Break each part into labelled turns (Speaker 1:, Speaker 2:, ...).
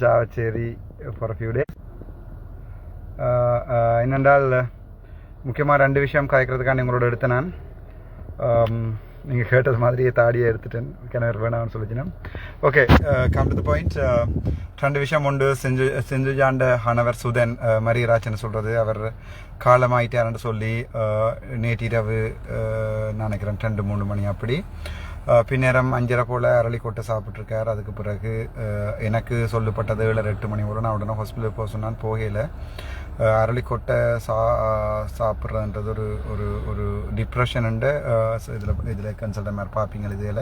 Speaker 1: Chavakachcheri for few days என்னென்றால் முக்கியமாக ரெண்டு விஷயம் கதைக்கிறதுக்காண்டி உங்களோட எடுத்தேன் நான் நீங்கள் கேட்டது மாதிரியே தாடியை எடுத்துட்டேன். கிணறு வேணாம்னு சொல்லிச்சினேன் okay come to the point ரெண்டு விஷயம் உண்டு. செஞ்சு செஞ்சுஜாண்ட ஹனவர் சுதன் uh, மரியராஜன் சொல்கிறது அவர் காலமாயிட்டாருன்னு சொல்லி uh, நேற்றிரவு uh, நினைக்கிறேன் ரெண்டு மூணு மணி அப்படி. பின்னேரம் அஞ்சரை போல் அரளிக்கொட்டை சாப்பிட்ருக்கார் அதுக்கு பிறகு எனக்கு சொல்லப்பட்டது ஏழு எட்டு மணி கூட நான் உடனே ஹாஸ்பிட்டலுக்கு போக சொன்னான். போகையில் அரளிக்கொட்டை சா சாப்பிட்றதுன்றது ஒரு ஒரு ஒரு டிப்ரெஷன் டிப்ரெஷனுண்டு இதில் இதில் கன்சல்டன் மாதிரி பார்ப்பீங்க இதில்.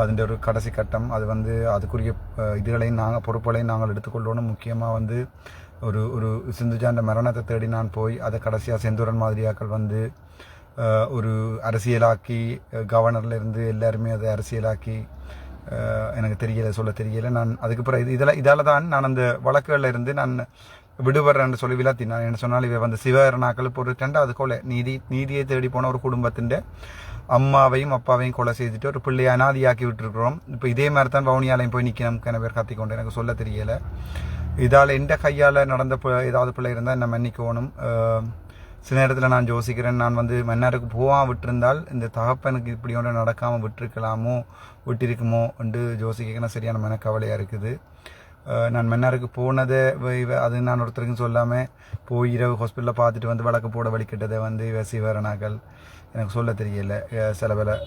Speaker 1: அதுன்ற ஒரு கடைசி கட்டம். அது வந்து அதுக்குரிய இதுகளையும் நாங்கள் பொறுப்புகளையும் நாங்கள் எடுத்துக்கொள்ளணும் முக்கியமாக வந்து ஒரு ஒரு சிந்துஜாண்ட மரணத்தை தேடி நான் போய் அதை கடைசியாக செந்தூரன் மாதிரியாக்கள் வந்து ஒரு அரசியலாக்கி கவர்னர்லேருந்து எல்லாருமே அதை அரசியலாக்கி எனக்கு தெரியலை சொல்ல தெரியலை. நான் அதுக்கப்புறம் இது இதில் இதால் தான் நான் அந்த வழக்குகளில் இருந்து நான் விடுபடுறேன்னு சொல்லி விளாத்தி நான் என்ன சொன்னால் இவ வந்து சிவகரணாக்கள் இப்போ ஒரு ரெண்டாவது கொலை. நீதி நீதியை தேடி போன ஒரு குடும்பத்தின் அம்மாவையும் அப்பாவையும் கொலை செய்துட்டு ஒரு பிள்ளையை அனாதியாக்கி விட்டுருக்குறோம். இப்போ இதே மாதிரி தான் வவுனியாலையும் போய் நிற்கணும் கன பேர் கத்திக்கொண்டு எனக்கு சொல்ல தெரியல. இதால் எந்த கையால் நடந்த ஏதாவது பிள்ளை இருந்தால் என்ன மன்னிக்கணும். சில நேரத்தில் நான் யோசிக்கிறேன். நான் வந்து மன்னாருக்கு போவான் விட்டிருந்தால் இந்த தகப்பனுக்கு இப்படி ஒன்று நடக்காமல் விட்டுருக்கலாமோ விட்டிருக்குமோ என்று யோசிக்கணும் சரியான மன கவலையாக இருக்குது. நான் மன்னாருக்கு போனதை அது நான் ஒருத்தருக்கும் சொல்லாமல் போய் இரவு ஹாஸ்பிட்டலில் பார்த்துட்டு வந்து வழக்கு போட வலிக்கிட்டதை வந்து இவ சிவரணாக்கள் எனக்கு சொல்ல தெரியல. சில பல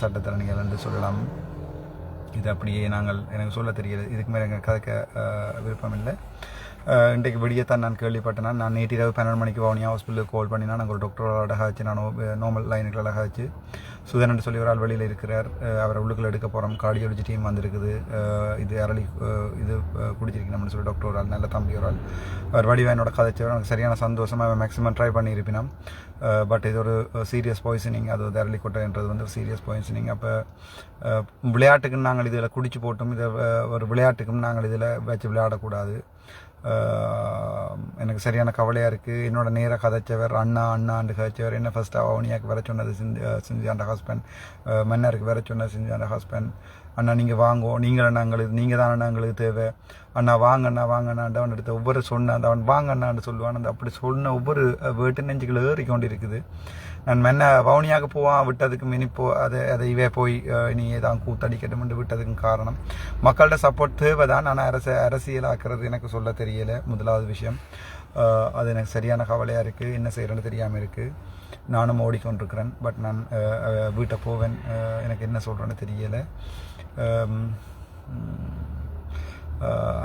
Speaker 1: சட்டத்திறனிகள் என்று சொல்லலாம். இது அப்படியே நாங்கள் எனக்கு சொல்ல தெரியல. இதுக்கு மேலே எங்கள் கதைக்க விருப்பம் இல்லை இன்றைக்கு விடியத்தான் நான் கேள்விப்பட்டேன் நான் நேற்று இரவு பன்னெண்டு மணிக்கு வவுனியா ஹாஸ்பிட்டலுக்கு கால் பண்ணினா நாங்கள் ஒரு டாக்டரோட அழகாச்சு நான் நார்மல் லைனுக்கு அழகாச்சு. சுதனன் சொல்லி ஒரு ஆள் வெளியில் இருக்கிறார். அவரை உள்ளுக்குள்ள எடுக்க போகிறோம் கார்டியாலஜி டீம் வந்திருக்குது. இது அரளி இது குடிச்சிருக்கணும்னு சொல்லி டாக்டர் ஒரு ஆள் நல்ல தம்பி ஒரு ஆள். அவர் வடிவா கதைச்சவர் எனக்கு சரியான சந்தோஷமாக மேக்ஸிமம் ட்ரை பண்ணியிருப்பினோம் பட் இது ஒரு சீரியஸ் பாய்சனிங் அது வந்து அரளி கொட்டைன்றது வந்து ஒரு சீரியஸ் பாய்சனிங் அப்போ விளையாட்டுக்குன்னு நாங்கள் இதில் குடிச்சு போட்டும். இதை ஒரு விளையாட்டுக்கும் நாங்கள் இதில் வச்சு விளையாடக்கூடாது. எனக்கு சரியான கவலையாக இருக்குது என்னோட நேராக கதைச்சவர் அண்ணா அண்ணாண்டு கதைச்சவர் என்ன ஃபஸ்ட்டு அவனியாக்கு வர சொன்னது சிந்தி சிந்தியாண்ட ஹஸ்பண்ட் மன்னருக்கு வர சொன்னது சிந்தியாண்ட ஹஸ்பண்ட் அண்ணா நீங்கள் வாங்கோ. நீங்கள் நாங்களுக்கு நீங்கள் தான் எங்களுக்கு தேவை. அண்ணா வாங்க அண்ணா வாங்க அண்ணா அவன் எடுத்த ஒவ்வொரு சொன்ன அந்த அவன் வாங்க அண்ணான்னு சொல்லுவான். அந்த அப்படி சொன்ன ஒவ்வொரு வேட்டு நெஞ்சுகளை ஏறி கொண்டு இருக்குது நான் மென்ன வவுனியாக போவான் விட்டதுக்கு மினி போ அதை அதை இவே போய் நீ தான் கூத்தடிக்கட்டும் விட்டதுக்கும் காரணம். மக்கள்கிட்ட சப்போர்ட் தேவை தான் நான் அரசு அரசியலாக்குறது எனக்கு சொல்ல தெரியலை. முதலாவது விஷயம். அது எனக்கு சரியான கவலையாக இருக்குது என்ன செய்கிறேன்னு தெரியாமல் இருக்குது நானும் ஓடிக்கொண்டிருக்கிறேன். பட் நான் வீட்டை போவேன். எனக்கு என்ன சொல்கிறேன்னு தெரியலை.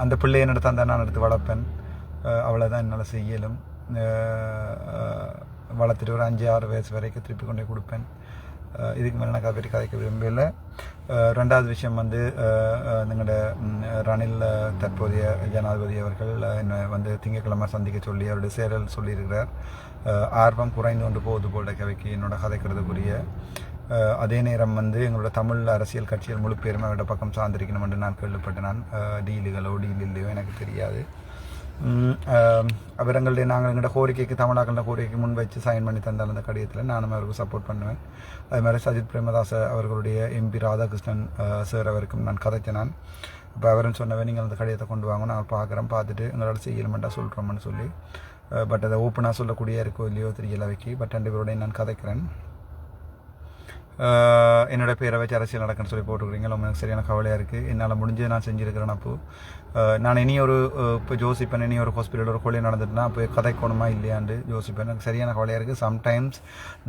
Speaker 1: அந்த பிள்ளை என்னடுத்து அந்த நான் எடுத்து வளர்ப்பேன். அவ்வளோதான் என்னால் செய்யலும் வளர்த்துட்டு ஒரு அஞ்சு ஆறு வயசு வரைக்கும் திருப்பி கொண்டே கொடுப்பேன். இதுக்கு மேலே நான் கதை கதைக்க விரும்பல. ரெண்டாவது விஷயம் வந்து எங்களோட ரணில் தற்போதைய ஜனாதிபதி அவர்கள் என்னை வந்து திங்கட்கிழமை சந்திக்க சொல்லி அவருடைய சேரல் சொல்லியிருக்கிறார். ஆர்வம் குறைந்து கொண்டு போகுது போல கவிக்கு என்னோட கதைக்கிறதுக்குரிய அதே நேரம் வந்து எங்களோட தமிழ் அரசியல் கட்சிகள் முழு பேருமே அவரோட பக்கம் சார்ந்திருக்கணும் என்று நான் கேள்விப்பட்டேன். நான் டீலுகளோ டீல் இல்லையோ எனக்கு தெரியாது. அவர்களுடைய நாங்கள் எங்களோட கோரிக்கைக்கு தமிழாக்கள கோரிக்கைக்கு முன் வச்சு சைன் பண்ணி தந்தால் அந்த கடிதத்தில் நானும் அவருக்கு சப்போர்ட் பண்ணுவேன். அதே மாதிரி சஜித் பிரேமதாஸ் அவர்களுடைய எம்பி ராதாகிருஷ்ணன் சார் அவருக்கும் நான் கதைத்தினான் நான் இப்போ அவரும் சொன்னவன் நீங்கள் அந்த கடிதத்தை கொண்டு வாங்க நாங்கள் பார்க்குறோம் பார்த்துட்டு எங்களோட செய்யலமெண்ட்டாக சொல்கிறோம்னு சொல்லி. பட் அதை ஓப்பனாக சொல்லக்கூடிய இருக்கோ இல்லையோ தெரியல வைக்கி பட் ரெண்டு பேரோடையும் நான் கதைக்கிறேன். என்னோட பேரை வச்சு அரசியல் நடக்குன்னு சொல்லி போட்டுக்கிறீங்க எனக்கு சரியான கவலையாக இருக்குது என்னால் முடிஞ்சு நான் செஞ்சுருக்கிறேன் அப்போ. நான் இனி ஒரு இப்போ ஜோசிப்பேன் இனி ஒரு ஹாஸ்பிட்டல் ஒரு கொலை நடந்துட்டுனா இப்போ கதைக்கணுமா இல்லையாண்டு ஜோசிப்பேன். எனக்கு சரியான கவலையாக இருக்குது சம்டைம்ஸ்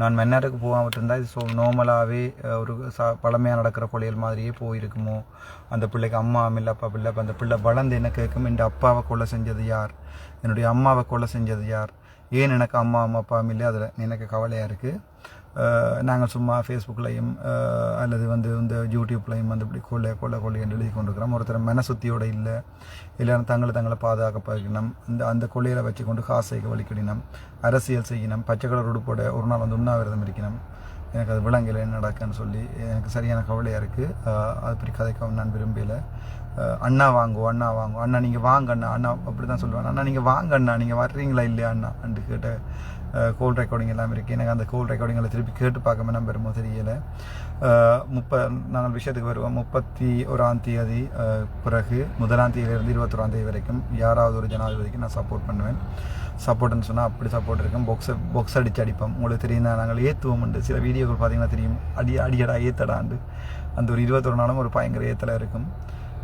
Speaker 1: நான் மென்னாருக்கு போகாமட்டு இருந்தால் இது ஸோ நார்மலாகவே ஒரு சா பழமையாக நடக்கிற கொலைகள் மாதிரியே போயிருக்குமோ? அந்த பிள்ளைக்கு அம்மா இல்லை அப்பா பிள்ளை அப்போ அந்த பிள்ளை வளர்ந்து என்ன கேட்கும்? இந்த அப்பாவை கொலை செஞ்சது யார்? என்னுடைய அம்மாவை கொலை செஞ்சது யார்? ஏன் எனக்கு அம்மா அம்மா அப்பா இல்லை அதில் எனக்கு கவலையாக இருக்குது நாங்கள் சும்மா ஃபேஸ்புக்லையும் அல்லது வந்து இந்த யூடியூப்லையும் வந்து இப்படி கொள்ளை கொள்ளை கொள்ளை என்று எழுதி கொண்டிருக்கிறோம். ஒருத்தர் மனசுத்தியோடு இல்லை இல்லைனா தங்களை தங்களை பாதுகாக்க இந்த அந்த கொள்ளையில் வச்சு கொண்டு காசைக்கு வலிக்கடினோம் அரசியல் செய்யணும் பச்சை கலர் உடுப்போட ஒரு நாள் வந்து உண்ணாவிரதம் இருக்கணும் எனக்கு அது விலங்கில் என்ன நடக்குன்னு சொல்லி எனக்கு சரியான கவலையாக இருக்குது அது அப்படி கதைக்கவும் நான் விரும்பலை. அண்ணா வாங்குவோம் அண்ணா வாங்குவோம் அண்ணா நீங்கள் வாங்க அண்ணா. அண்ணா அப்படி தான் சொல்லுவாங்க. அண்ணா நீங்கள் வாங்க அண்ணா. நீங்கள் வர்றீங்களா இல்லையா அண்ணா? அண்டு கேட்ட கோல் ரெக்கார்டிங் எல்லாம் இருக்குது எனக்கு அந்த கோல் ரெக்கார்டிங்கில் திருப்பி கேட்டு பார்க்காம நம்ம வருமோ தெரியலை. முப்ப நாங்கள் விஷயத்துக்கு வருவோம். முப்பத்தி ஓராம் தேதி பிறகு முதலாம் தேதியிலிருந்து இருபத்தொராம் தேதி வரைக்கும் யாராவது ஒரு ஜனாதிபதிக்கு நான் சப்போர்ட் பண்ணுவேன். சப்போர்ட்னு சொன்னால் அப்படி சப்போர்ட் இருக்கும். பொக்ஸ் பொக்ஸ் அடித்து அடிப்போம். உங்களுக்கு தெரியும் நாங்கள் ஏற்றுவோம் உண்டு சில வீடியோக்கள் பார்த்தீங்கன்னா தெரியும். அடி அடியடா ஏத்தடாண்டு. அந்த ஒரு இருபத்தொரு நாளும் ஒரு பயங்கர ஏத்தலாக இருக்கும்.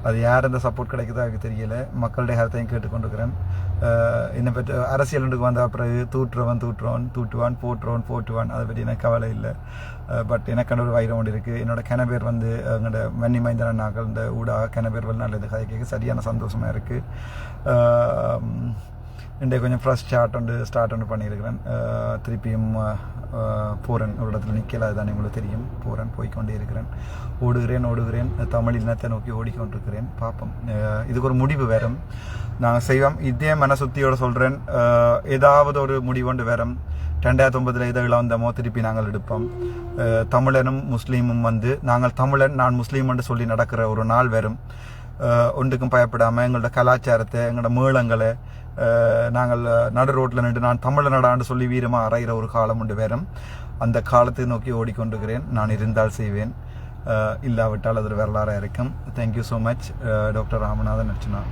Speaker 1: அது யார் இந்த சப்போர்ட் கிடைக்குதோ எனக்கு தெரியல. மக்களுடைய கருத்தையும் கேட்டுக்கொண்டிருக்கிறேன். என்னை பற்றி அரசியலுக்கு வந்த பிறகு தூற்றுறவன் தூற்றுவான் தூட்டுவான் போட்டுருவான் போட்டுவான் அதை பற்றி எனக்கு கவலை இல்லை. பட் எனக்கு ஒரு வைரம் ஒன்று இருக்குது என்னோடய கிணபேர் வந்து எங்களோட வன்னி மைந்தன நாங்கள் இந்த ஊடாக கிணபேர் வெளிநாட்டில் இந்த கதை கேட்க சரியான சந்தோஷமாக இருக்குது இன்றைய கொஞ்சம் ஃப்ரெஷ் ஸ்டார்ட் ஒன்று ஸ்டார்ட் ஒன்று பண்ணியிருக்கிறேன். திருப்பியும் பூரன் ஒரு இடத்துல நிற்கல அதுதான் உங்களுக்கு தெரியும். போகிறேன் போய்க்கொண்டே இருக்கிறேன். ஓடுகிறேன் ஓடுகிறேன். தமிழ் இனத்தை நோக்கி ஓடிக்கொண்டிருக்கிறேன். பார்ப்போம். இதுக்கு ஒரு முடிவு வரும் நாங்கள் செய்வோம். இதே மனசுத்தியோடு சொல்கிறேன் ஏதாவது ஒரு முடிவுண்டு வரும் ரெண்டாயிரத்தி ஒன்பதில் இதை இழந்தமோ திருப்பி நாங்கள் எடுப்போம். தமிழனும் முஸ்லீமும் வந்து நாங்கள் தமிழன் நான் முஸ்லீம் என்று சொல்லி நடக்கிற ஒரு நாள் வரும் ஒன்றுக்கும் பயப்படாமல் எங்களோட கலாச்சாரத்தை எங்களோட மேளங்களை நாங்கள் நடு ரோட்டில் நின்று நான் தமிழ் நடான்னு சொல்லி வீரமாக அறையிற ஒரு காலம் உண்டு வேறும். அந்த காலத்தை நோக்கி ஓடிக்கொண்டிருக்கிறேன். நான் இருந்தால் செய்வேன். இல்லாவிட்டால் அது ஒரு வரலாறாக இருக்கும். Thank you so much doctor Ramanathan Archana.